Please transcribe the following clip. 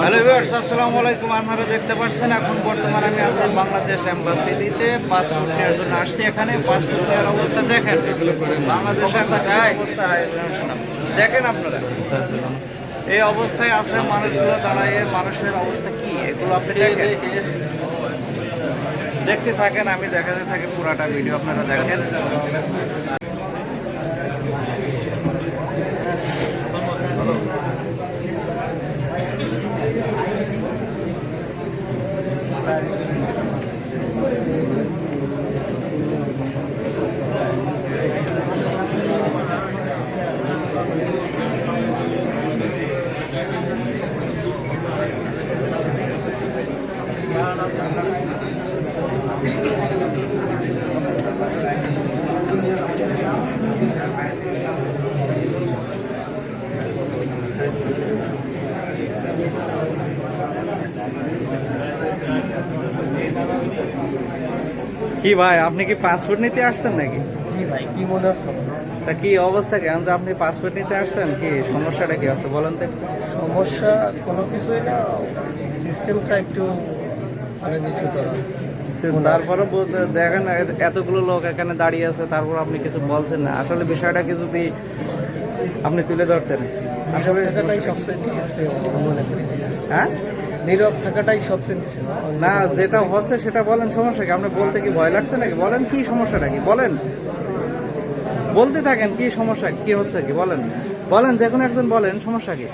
Hello viewers আসসালামু আলাইকুম। আপনারা দেখতে পাচ্ছেন এখন বর্তমান আমি আছি বাংলাদেশ এম্বাসিতে। পাসপোর্ট নেওয়ার জন্য আসছি এখানে। পাসপোর্ট নেওয়ার অবস্থা দেখেন। বাংলাদেশ অবস্থা? দেখেন আপনারা। এই অবস্থায় আছে মানুষগুলো দাঁড়ায় মানুষের অবস্থা কি? এগুলো আপনি দেখেন। দেখতে থাকেন আমি দেখাতে থাকি পুরাটা ভিডিও আপনারা দেখেন। কি ভাই আপনি কি পাসপোর্ট নিতে আসছেন নাকি? জি ভাই কি মনে হচ্ছে তা কি অবস্থা কেমন যে আপনি পাসপোর্ট নিতে আসছেন? কি সমস্যাটা কি আছে বলেন তো সমস্যা কোনো কিছুই না সিস্টেমটা একটু তারপরে বলতে- দেখেন এতগুলো লোক এখানে দাঁড়িয়ে আছে তারপর আপনি কিছু বলছেন না। আসলে বিষয়টা কি যদি আপনি তুলে ধরতেন? আসলে মনে হ্যাঁ? নীরব থাকাটাই সবচেয়ে না যেটা হচ্ছে সেটা বলেন সমস্যা কি? আপনি বলতে কি ভয় লাগছে নাকি? বলেন কি সমস্যাটা কি? বলেন। বলতে থাকেন কি সমস্যা কি হচ্ছে কি? বলেন। বলেন যে কোনো একজন বলেন সমস্যা কি?